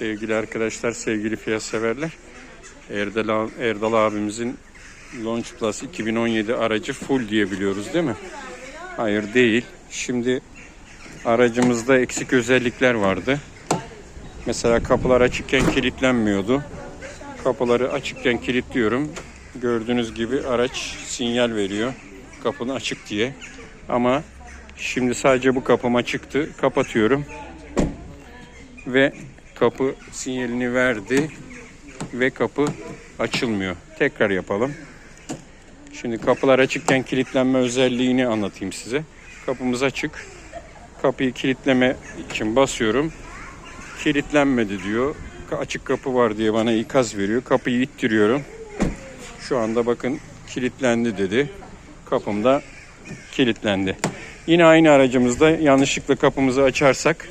Sevgili arkadaşlar, sevgili fiyat severler. Erdal, Erdal abimizin Launch Plus 2017 aracı full diye biliyoruz değil mi? Hayır değil. Şimdi aracımızda eksik özellikler vardı. Mesela kapılar açıkken kilitlenmiyordu. Kapıları açıkken kilitliyorum. Gördüğünüz gibi araç sinyal veriyor. Kapını açık diye. Ama şimdi sadece bu kapım açıktı. Kapatıyorum. Ve kapı sinyalini verdi. Ve kapı açılmıyor. Tekrar yapalım. Şimdi kapılar açıkken kilitlenme özelliğini anlatayım size. Kapımız açık. Kapıyı kilitleme için basıyorum. Kilitlenmedi diyor. Açık kapı var diye bana ikaz veriyor. Kapıyı ittiriyorum. Şu anda bakın kilitlendi dedi. Kapım da kilitlendi. Yine aynı aracımızda yanlışlıkla kapımızı açarsak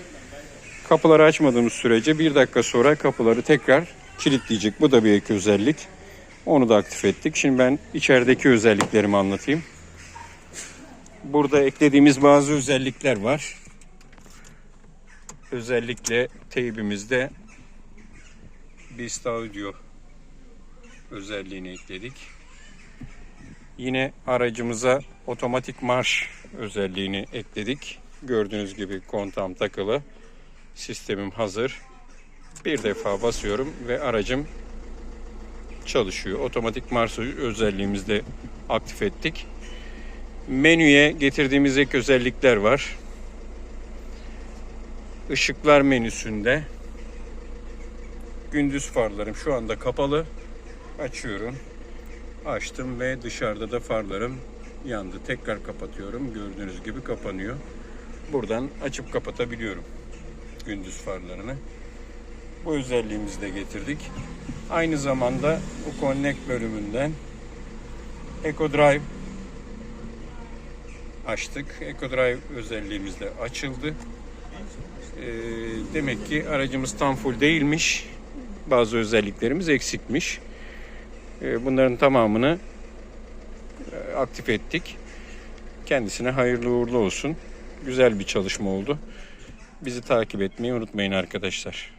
kapıları açmadığımız sürece bir dakika sonra kapıları tekrar kilitleyecek. Bu da bir ek özellik. Onu da aktif ettik. Şimdi ben içerideki özelliklerimi anlatayım. Burada eklediğimiz bazı özellikler var. Özellikle teybimizde Bista Audio özelliğini ekledik. Yine aracımıza otomatik marş özelliğini ekledik. Gördüğünüz gibi kontağım takılı. Sistemim hazır. Bir defa basıyorum ve aracım çalışıyor. Otomatik marş özelliğimizi de aktif ettik. Menüye getirdiğimiz ek özellikler var. Işıklar menüsünde gündüz farlarım şu anda kapalı. Açıyorum. Açtım ve dışarıda da farlarım yandı. Tekrar kapatıyorum. Gördüğünüz gibi kapanıyor. Buradan açıp kapatabiliyorum gündüz farlarını. Bu özelliğimizi de getirdik. Aynı zamanda bu Connect bölümünden Eco Drive açtık. Eco Drive özelliğimiz de açıldı. Ee, demek ki aracımız tam full değilmiş. Bazı özelliklerimiz eksikmiş. Ee, bunların tamamını e, aktif ettik. Kendisine hayırlı uğurlu olsun. Güzel bir çalışma oldu. Bizi takip etmeyi unutmayın arkadaşlar.